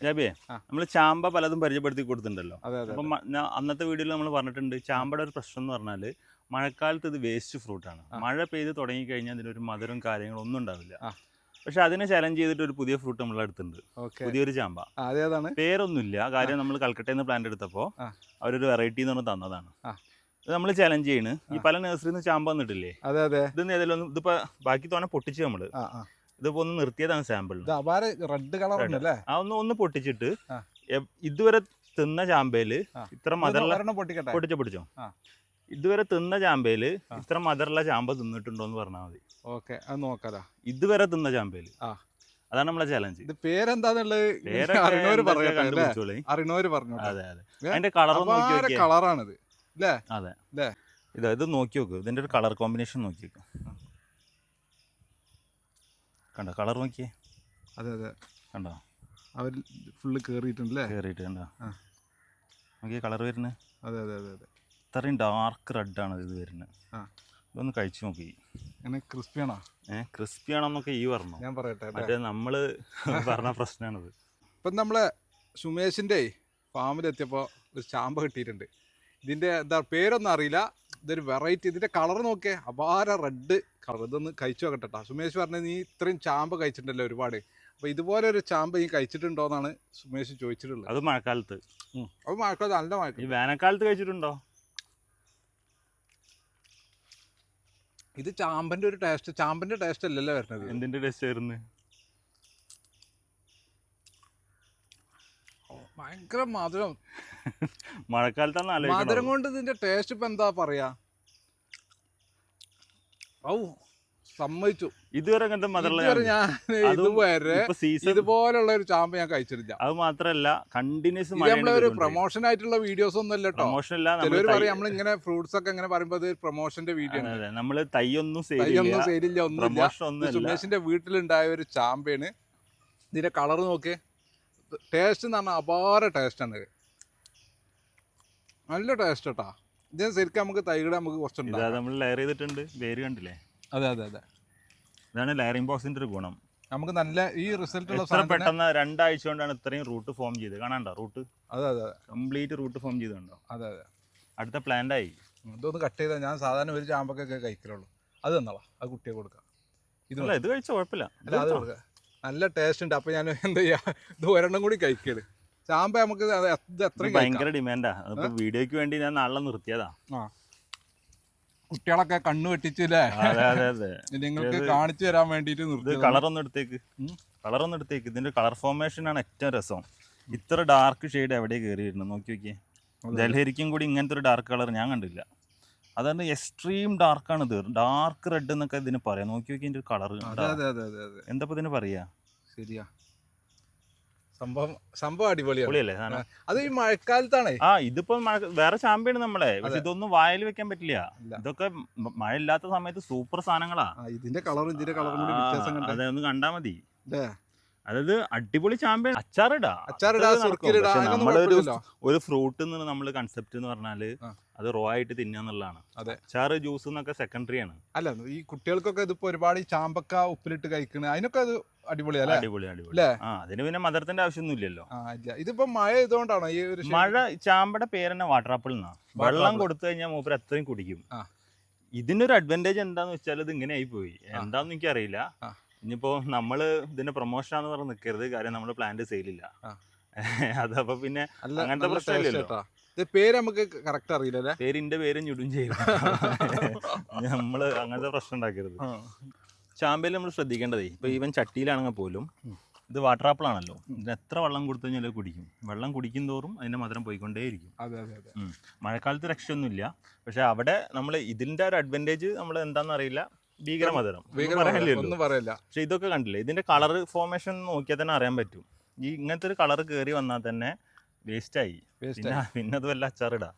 ജാബിയെ നമ്മൾ ചാമ്പ പലതും പരിചയപ്പെടുത്തി കൊടുത്തിട്ടുണ്ടല്ലോ. അപ്പം ഞാൻ അന്നത്തെ വീഡിയോയിൽ നമ്മൾ പറഞ്ഞിട്ടുണ്ട് ചാമ്പയുടെ ഒരു പ്രശ്നം എന്ന് പറഞ്ഞാൽ മഴക്കാലത്ത് ഇത് വേസ്റ്റ് ഫ്രൂട്ടാണ് ആണ്. മഴ പെയ്ത് തുടങ്ങിക്കഴിഞ്ഞാൽ അതിനൊരു മധുരം കാര്യങ്ങളും ഒന്നും ഉണ്ടാവില്ല. പക്ഷെ അതിനെ ചലഞ്ച് ചെയ്തിട്ട് ഒരു പുതിയ ഫ്രൂട്ട് നമ്മൾ എടുത്തിട്ടുണ്ട് പുതിയൊരു ചാമ്പ. അതേതാണ് പേരൊന്നുമില്ല. കാര്യം നമ്മൾ കൽക്കട്ടയിൽ നിന്ന് പ്ലാന്റ് എടുത്തപ്പോൾ. അവരൊരു വെറൈറ്റി എന്ന് പറഞ്ഞ് തന്നതാണ്. നമ്മൾ ചലഞ്ച് ചെയ്യണ്. ഈ പല നഴ്സറിയിൽ നിന്ന് ചാമ്പ വന്നിട്ടില്ലേ? അതെ അതെ. ഇത് ഏതെങ്കിലും ഇതിപ്പോ ബാക്കി തോന്നെ പൊട്ടിച്ച് ആ. ഇതിപ്പോ ഒന്ന് നിർത്തിയതാണ് സാമ്പിൾ റെഡ് കളർ. ഉണ്ടല്ലേ ആ ഒന്ന് ഒന്ന് പൊട്ടിച്ചിട്ട് ഇതുവരെ തിന്ന ചാമ്പയിൽ ഇത്ര മധുരമുള്ള പൊട്ടിച്ചോ ആ. ഇതുവരെ തിന്ന ചാമ്പയിൽ ഇത്ര മധുരമുള്ള ചാമ്പ തിന്നിട്ടുണ്ടോ എന്ന് പറഞ്ഞാൽ മതി. ഓക്കെ അത് നോക്കാലോ ഇതുവരെ തിന്ന ചാമ്പയിൽ. അതാണ് നമ്മളെ ചലഞ്ച് ഇത് പേരെന്താന്നുള്ളത് അറിയണവര് അല്ലേ? പറഞ്ഞു അതെ അതെ. അതിന്റെ കളർ കളറാണിത് അതെ. ല്ലേ? ഇത് ഇത് നോക്കി നോക്കൂ. ഇതിന്റെ ഒരു കളർ കോമ്പിനേഷൻ നോക്കി നോക്ക്. കണ്ടോ? കളർ നോക്കിയേ. അതെ അതെ. കണ്ടോ? അവർ ഫുള്ള് കയറിയിട്ടുണ്ടല്ലേ കയറിയിട്ട് കണ്ടോ? ആ. നോക്കിയേ കളർ വരുന്നത് അതെ അതെ അതെ അതെ. ഇത്രയും ഡാർക്ക് റെഡാണ് ഇത് വരുന്നത് ആ. ഇതൊന്ന് കഴിച്ചു നോക്കി. അങ്ങനെ ക്രിസ്പിയാണോ ഏഹ് ക്രിസ്പി ആണോന്നൊക്കെ ഈ പറഞ്ഞു. ഞാൻ പറയട്ടെ? മറ്റേ നമ്മൾ പറഞ്ഞ പ്രശ്നമാണത് ഇപ്പം നമ്മൾ സുമേഷിന്റെ ഫാമിലെത്തിയപ്പോൾ ഒരു ചാമ്പ കിട്ടിയിട്ടുണ്ട്. ഇതിന്റെ എന്താ പേരൊന്നും അറിയില്ല. ഇതൊരു വെറൈറ്റി ഇതിന്റെ കളർ നോക്കിയേ. അപാര റെഡ് കളർ ഇതൊന്ന് കഴിച്ചു നോക്കട്ടെ സുമേഷ് പറഞ്ഞത് നീ ഇത്രയും ചാമ്പ് കഴിച്ചിട്ടുണ്ടല്ലോ ഒരുപാട്. അപ്പോൾ ഇതുപോലെ ഒരു ചാമ്പ് നീ കഴിച്ചിട്ടുണ്ടോ എന്നാണ് സുമേഷ് ചോദിച്ചിട്ടുള്ളത്. അത് മഴക്കാലത്ത്. അത് മഴക്കാലത്ത് നല്ല മഴക്കാലം ഈ വേനൽക്കാലത്ത് കഴിച്ചിട്ടുണ്ടോ? ഇത് ചാമ്പന്റെ ഒരു ടേസ്റ്റ് ചാമ്പന്റെ ടേസ്റ്റ് അല്ലല്ലോ വരുന്നത്. എന്തിന്റെ ടേസ്റ്റ് ആയിരുന്നു? ഭയങ്കര മധുരം. മഴക്കാലത്താണ് മധുരം കൊണ്ട് ഇതിന്റെ ടേസ്റ്റ് ഇപ്പൊ എന്താ പറയാ? ഔ സമ്മതിച്ചു. ഇതുവരെ കണ്ട. ഞാൻ ഇതുവരെ ഇതുപോലുള്ള ഒരു ചാമ്പ് ഞാൻ കഴിച്ചിട്ടില്ല. അത് മാത്രല്ല കണ്ടിന്യൂസ് നമ്മളൊരു പ്രൊമോഷൻ ആയിട്ടുള്ള വീഡിയോസ് ഒന്നും അല്ല പ്രൊമോഷൻ ഇല്ല നമ്മളിങ്ങനെ പറയും നമ്മൾ ഇങ്ങനെ ഫ്രൂട്ട്സ് ഒക്കെ ഇങ്ങനെ പറയുമ്പോൾ അത് പ്രൊമോഷന്റെ വീഡിയോ ആണ്. അതെ. നമ്മൾ തൈയൊന്നും സെയിലില്ല ഇത് ഒന്നും സുമേഷിന്റെ വീട്ടിലുണ്ടായ ഒരു ചാമ്പയാണ്. ഇതിന്റെ കളർ നോക്കിയേ. ടേസ്റ്റ് എന്ന് പറഞ്ഞാൽ അപാര ടേസ്റ്റ് ആണ്. ഇത്. നല്ല ടേസ്റ്റ് കേട്ടാ ഇത് ശരിക്കും നമുക്ക് തൈകളെ നമുക്ക് കുറച്ചുണ്ട് നമ്മൾ ലെയർ ചെയ്തിട്ടുണ്ട്. വേര് കണ്ടില്ലേ? അതെ അതെ അതെ. ഇതാണ് ലെയറിംഗ് ബോക്സിന്റെ ഒരു ഗുണം. നമുക്ക് നല്ല ഈ റിസൾട്ട് ഉള്ള പെട്ടെന്ന് രണ്ടാഴ്ച കൊണ്ടാണ് ഇത്രയും റൂട്ട് ഫോം ചെയ്ത് കാണാണ്ടോ റൂട്ട് അതെ അതെ കംപ്ലീറ്റ് റൂട്ട് ഫോം ചെയ്തുണ്ടോ അതെ അതെ. അടുത്ത പ്ലാന്റ് ആയി. ഇതൊന്ന് കട്ട് ചെയ്താൽ ഞാൻ സാധാരണ ഒരു ചാമ്പൊക്കെ കഴിക്കലുള്ളൂ. അത് തന്നോളാം. അത് കുട്ടിയെ കൊടുക്കാം. ഇത് ഇത് കഴിച്ച കുഴപ്പമില്ല. അല്ല അത് കൊടുക്കാം. നല്ല ടേസ്റ്റ് ഉണ്ട്. അപ്പൊ ഞാൻ എന്ത് ചെയ്യാ? ഇത് ഒരെണ്ണം കൂടി കഴിക്കൽ. ചാമ്പ നമുക്ക് ഭയങ്കര ഡിമാൻഡാ അതിപ്പോ വീഡിയോക്ക് വേണ്ടി ഞാൻ നാളെ നിർത്തിയതാ. കുട്ടികളൊക്കെ കണ്ണു വെട്ടിച്ചില്ലേ? നിങ്ങൾക്ക് കാണിച്ചു തരാൻ വേണ്ടിട്ട് നിർത്തി കളർ ഒന്ന് എടുത്തേക്ക്. കളറൊന്നും എടുത്തേക്ക്. ഇതിന്റെ കളർ ഫോർമേഷൻ ആണ് ഏറ്റവും രസം. ഇത്ര ഡാർക്ക് ഷെയ്ഡ് എവിടെ കയറി വരുന്നത് നോക്കി നോക്കിയേ. ജലഹരിക്കും കൂടി ഇങ്ങനത്തെ ഒരു ഡാർക്ക് കളർ ഞാൻ കണ്ടില്ല. അതാണ് എക്സ്ട്രീം ഡാർക്കാണ് ഇത്. ഡാർക്ക് റെഡ് എന്നൊക്കെ ഇതിന് പറയാം. നോക്കി നോക്കി ഇതിന്റെ കളർ എന്താ ഇതിന് പറയാ? ശരിയാ. സംഭവം സംഭവം അടിപൊളിയാണ്. അത് ഈ മഴക്കാലത്താണേ. ആ ഇതിപ്പോ വേറെ ചാമ്പ്യാണ് നമ്മളെ. പക്ഷെ ഇതൊന്നും വായിൽ വെക്കാൻ പറ്റില്ല. ഇതൊക്കെ മഴ ഇല്ലാത്ത സമയത്ത് സൂപ്പർ സാധനങ്ങളാ. ഇതിന്റെ കളറും ഇതിന്റെ കളറും അതെ ഒന്ന് കണ്ടേ മതി? അതായത് അടിപൊളി ചാമ്പ്യൻ അച്ചാറിടാ. അച്ചാറിടാ. സുർക്കിലിടാ, നമ്മളൊരു ഒരു ഫ്രൂട്ട് എന്ന് നമ്മൾ കൺസെപ്റ്റ് എന്ന് പറഞ്ഞാൽ അത് റോ ആയിട്ട് തിന്നാന്നുള്ളതാണ് അതെ. അച്ചാറ് ജ്യൂസ് എന്നൊക്കെ സെക്കൻഡറി ആണ്. അല്ല ഈ കുട്ടികൾക്കൊക്കെ ഇതിപ്പോ ഒരുപാട് ഈ ചാമ്പക്ക ഉപ്പിലിട്ട് കഴിക്കണ അതിനൊക്കെ അത് അടിപൊളിയല്ലേ അടിപൊളി അടിപൊളി. ആ അതിന് പിന്നെ മധുരത്തിന്റെ ആവശ്യമൊന്നും ഇല്ലല്ലോ ഇതിപ്പോ മഴ ഇതുകൊണ്ടാണോ ഈ ഒരു മഴ ചാമ്പയുടെ പേര് തന്നെ വാട്ടർ ആപ്പിൾ എന്നാ വെള്ളം കൊടുത്തു കഴിഞ്ഞാൽ മൂപ്പർ അത്രയും കുടിക്കും. ആ. ഇതിനൊരു അഡ്വാന്റേജ് എന്താന്ന് വെച്ചാൽ ഇത് ഇങ്ങനെ ആയി പോയി. എന്താന്ന് എനിക്കറിയില്ല. ഇനിയിപ്പോ നമ്മൾ ഇതിന്റെ പ്രൊമോഷൻ ആണെന്ന് പറഞ്ഞ് നിൽക്കരുത് കാര്യം നമ്മൾ പ്ലാന്റ് സെയിലില്ല. അതപ്പോ പിന്നെ അങ്ങനത്തെ പ്രശ്നമില്ല പ്രശ്നമില്ലല്ലോ. പേര് നമുക്ക് കറക്റ്റ് പേരിന്റെ പേര് ഞുടും ചെയ്യും. നമ്മൾ അങ്ങനത്തെ പ്രശ്നം ഉണ്ടാക്കരുത്. ചാമ്പയിൽ ചാമ്പയിൽ നമ്മൾ ശ്രദ്ധിക്കേണ്ടതേ ഇപ്പൊ ഈവൻ ചട്ടിയിലാണെങ്കിൽ പോലും ഇത് വാട്ടർ ആപ്പിൾ ആണല്ലോ. ഇതിന് എത്ര വെള്ളം കൊടുത്തു കഴിഞ്ഞാൽ കുടിക്കും. വെള്ളം കുടിക്കും തോറും അതിന്റെ മധുരം പോയിക്കൊണ്ടേയിരിക്കും. മഴക്കാലത്ത് രക്ഷയൊന്നുമില്ല. പക്ഷെ അവിടെ നമ്മൾ ഇതിന്റെ ഒരു അഡ്വാന്റേജ് നമ്മൾ എന്താണെന്ന് അറിയില്ല. ഭീകര മധുരം ഒന്നും. പറയില്ല. പക്ഷെ ഇതൊക്കെ കണ്ടില്ലേ? ഇതിന്റെ കളർ ഫോർമേഷൻ നോക്കിയാൽ തന്നെ അറിയാൻ പറ്റും. ഈ ഇങ്ങനത്തെ ഒരു കളർ കയറി വന്നാൽ തന്നെ വേസ്റ്റ് ആയി. പിന്നെ അതുമല്ല അത് വല്ല അച്ചാറിടാ.